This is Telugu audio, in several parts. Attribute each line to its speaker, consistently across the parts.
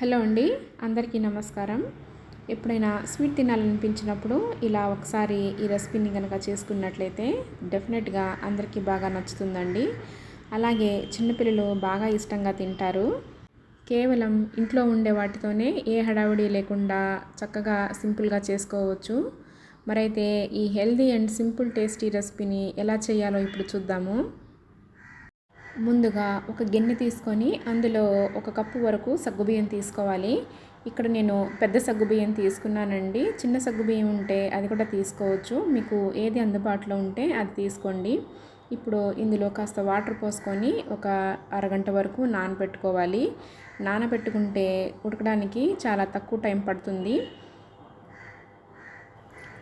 Speaker 1: హలో అండి అందరికీ నమస్కారం. ఎప్పుడైనా స్వీట్ తినాలనిపించినప్పుడు ఇలా ఒకసారి ఈ రెసిపీని కనుక చేసుకున్నట్లయితే డెఫినెట్గా అందరికీ బాగా నచ్చుతుందండి. అలాగే చిన్నపిల్లలు బాగా ఇష్టంగా తింటారు. కేవలం ఇంట్లో ఉండే వాటితోనే ఏ హడావిడి లేకుండా చక్కగా సింపుల్గా చేసుకోవచ్చు. మరైతే ఈ హెల్దీ అండ్ సింపుల్ టేస్టీ రెసిపీని ఎలా చేయాలో ఇప్పుడు చూద్దాము. ముందుగా ఒక గిన్నె తీసుకొని అందులో ఒక కప్పు వరకు సగ్గుబియ్యం తీసుకోవాలి. ఇక్కడ నేను పెద్ద సగ్గుబియ్యం తీసుకున్నానండి. చిన్న సగ్గుబియ్యం ఉంటే అది కూడా తీసుకోవచ్చు. మీకు ఏది అందుబాటులో ఉంటే అది తీసుకోండి. ఇప్పుడు ఇందులో కాస్త వాటర్ పోసుకొని ఒక అరగంట వరకు నానబెట్టుకోవాలి. నానబెట్టుకుంటే ఉడకడానికి చాలా తక్కువ టైం పడుతుంది.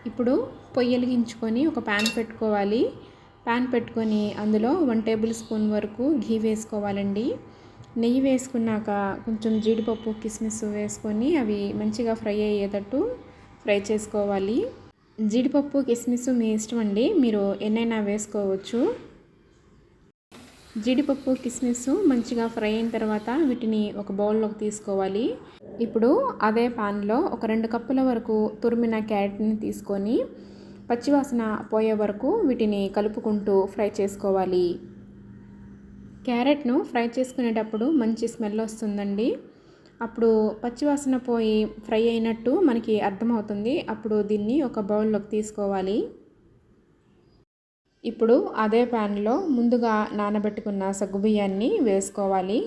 Speaker 1: ఇప్పుడు పొయ్యి వెలిగించుకొని ఒక ప్యాన్ పెట్టుకోవాలి. ప్యాన్ పెట్టుకొని అందులో వన్ టేబుల్ స్పూన్ వరకు ఘీ వేసుకోవాలండి. నెయ్యి వేసుకున్నాక కొంచెం జీడిపప్పు కిస్మిస్ వేసుకొని అవి మంచిగా ఫ్రై అయ్యేటట్టు ఫ్రై చేసుకోవాలి. జీడిపప్పు కిస్మిస్ మీ ఇష్టం అండి మీరు ఎన్నైనా వేసుకోవచ్చు. జీడిపప్పు కిస్మిస్ మంచిగా ఫ్రై అయిన తర్వాత వీటిని ఒక బౌల్లోకి తీసుకోవాలి. ఇప్పుడు అదే పాన్లో ఒక రెండు కప్పుల వరకు తురిమిన క్యారెట్ని తీసుకొని పచ్చివాసన పోయే వరకు వీటిని కలుపుకుంటూ ఫ్రై చేసుకోవాలి. క్యారెట్ను ఫ్రై చేసుకునేటప్పుడు మంచి స్మెల్ వస్తుందండి. అప్పుడు పచ్చివాసన పోయి ఫ్రై అయినట్టు మనకి అర్థమవుతుంది. అప్పుడు దీన్ని ఒక బౌల్లోకి తీసుకోవాలి. ఇప్పుడు అదే ప్యాన్లో ముందుగా నానబెట్టుకున్న సగ్గుబియ్యాన్ని వేసుకోవాలి.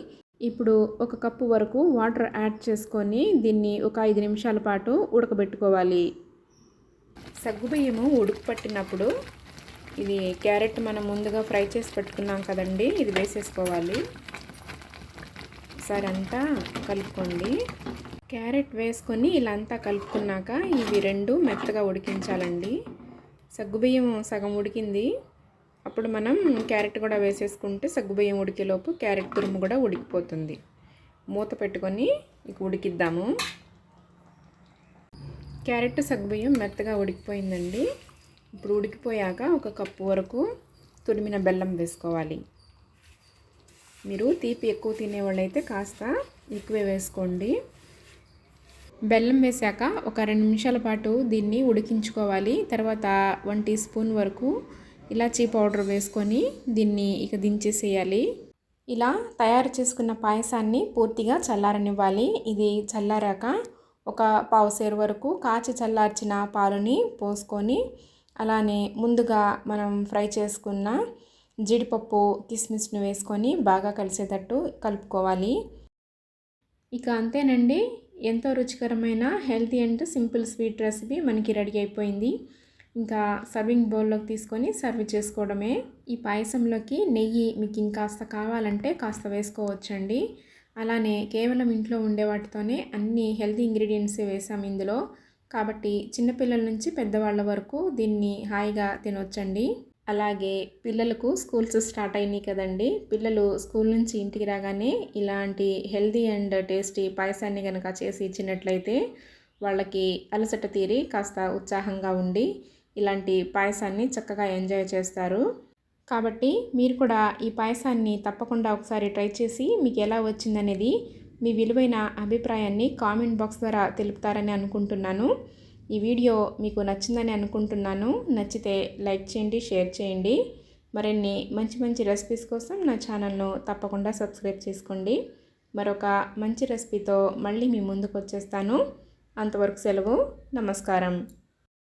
Speaker 1: ఇప్పుడు ఒక కప్పు వరకు వాటర్ యాడ్ చేసుకొని దీన్ని ఒక ఐదు నిమిషాల పాటు ఉడకబెట్టుకోవాలి. సగ్గుబియ్యము ఉడుకు పట్టినప్పుడు ఇది క్యారెట్ మనం ముందుగా ఫ్రై చేసి పెట్టుకున్నాం కదండి ఇది వేసేసుకోవాలి. ఒకసారి అంతా కలుపుకోండి. క్యారెట్ వేసుకొని ఇలా అంతా కలుపుకున్నాక ఇవి రెండు మెత్తగా ఉడికించాలండి. సగ్గుబియ్యం సగం ఉడికింది. అప్పుడు మనం క్యారెట్ కూడా వేసేసుకుంటే సగ్గుబియ్యం ఉడికేలోపు క్యారెట్ తురుము కూడా ఉడికిపోతుంది. మూత పెట్టుకొని ఇక ఉడికిద్దాము. క్యారెట్ సగ్గుబియ్యం మెత్తగా ఉడికిపోయిందండి. ఇప్పుడు ఉడికిపోయాక ఒక కప్పు వరకు తురిమిన బెల్లం వేసుకోవాలి. మీరు తీపి ఎక్కువ తినేవాళ్ళైతే కాస్త ఎక్కువే వేసుకోండి. బెల్లం వేసాక ఒక రెండు నిమిషాల పాటు దీన్ని ఉడికించుకోవాలి. తర్వాత వన్ టీ స్పూన్ వరకు ఇలాచీ పౌడర్ వేసుకొని దీన్ని ఇక దించేసేయాలి. ఇలా తయారు చేసుకున్న పాయసాన్ని పూర్తిగా చల్లారనివ్వాలి. ఇది చల్లారాక ఒక పావుసేరు వరకు కాచి చల్లార్చిన పాలుని పోసుకొని అలానే ముందుగా మనం ఫ్రై చేసుకున్న జీడిపప్పు కిస్మిస్ను వేసుకొని బాగా కలిసేటట్టు కలుపుకోవాలి. ఇక అంతేనండి. ఎంతో రుచికరమైన healthy and simple sweet recipe మనకి రెడీ అయిపోయింది. ఇంకా సర్వింగ్ బౌల్లోకి తీసుకొని సర్వ్ చేసుకోవడమే. ఈ పాయసంలోకి నెయ్యి మీకు ఇంకాస్త కావాలంటే కాస్త వేసుకోవచ్చండి. అలానే కేవలం ఇంట్లో ఉండే వాటితోనే అన్ని హెల్తీ ఇంగ్రీడియంట్స్ వేసాం ఇందులో. కాబట్టి చిన్నపిల్లల నుంచి పెద్దవాళ్ళ వరకు దీన్ని హాయిగా తినొచ్చండి. అలాగే పిల్లలకు స్కూల్స్ స్టార్ట్ అయినాయి కదండి. పిల్లలు స్కూల్ నుంచి ఇంటికి రాగానే ఇలాంటి హెల్తీ అండ్ టేస్టీ పాయసాన్ని కనుక చేసి ఇచ్చినట్లయితే వాళ్ళకి అలసట తీరి కాస్త ఉత్సాహంగా ఉండి ఇలాంటి పాయసాన్ని చక్కగా ఎంజాయ్ చేస్తారు. కాబట్టి మీరు కూడా ఈ పాయసాన్ని తప్పకుండా ఒకసారి ట్రై చేసి మీకు ఎలా వచ్చిందనేది మీ విలువైన అభిప్రాయాన్ని కామెంట్ బాక్స్ ద్వారా తెలుపుతారని అనుకుంటున్నాను. ఈ వీడియో మీకు నచ్చిందని అనుకుంటున్నాను. నచ్చితే లైక్ చేయండి షేర్ చేయండి. మరిన్ని మంచి మంచి రెసిపీస్ కోసం నా ఛానల్ను తప్పకుండా సబ్స్క్రైబ్ చేసుకోండి. మరొక మంచి రెసిపీతో మళ్ళీ మీ ముందుకు వచ్చేస్తాను. అంతవరకు సెలవు. నమస్కారం.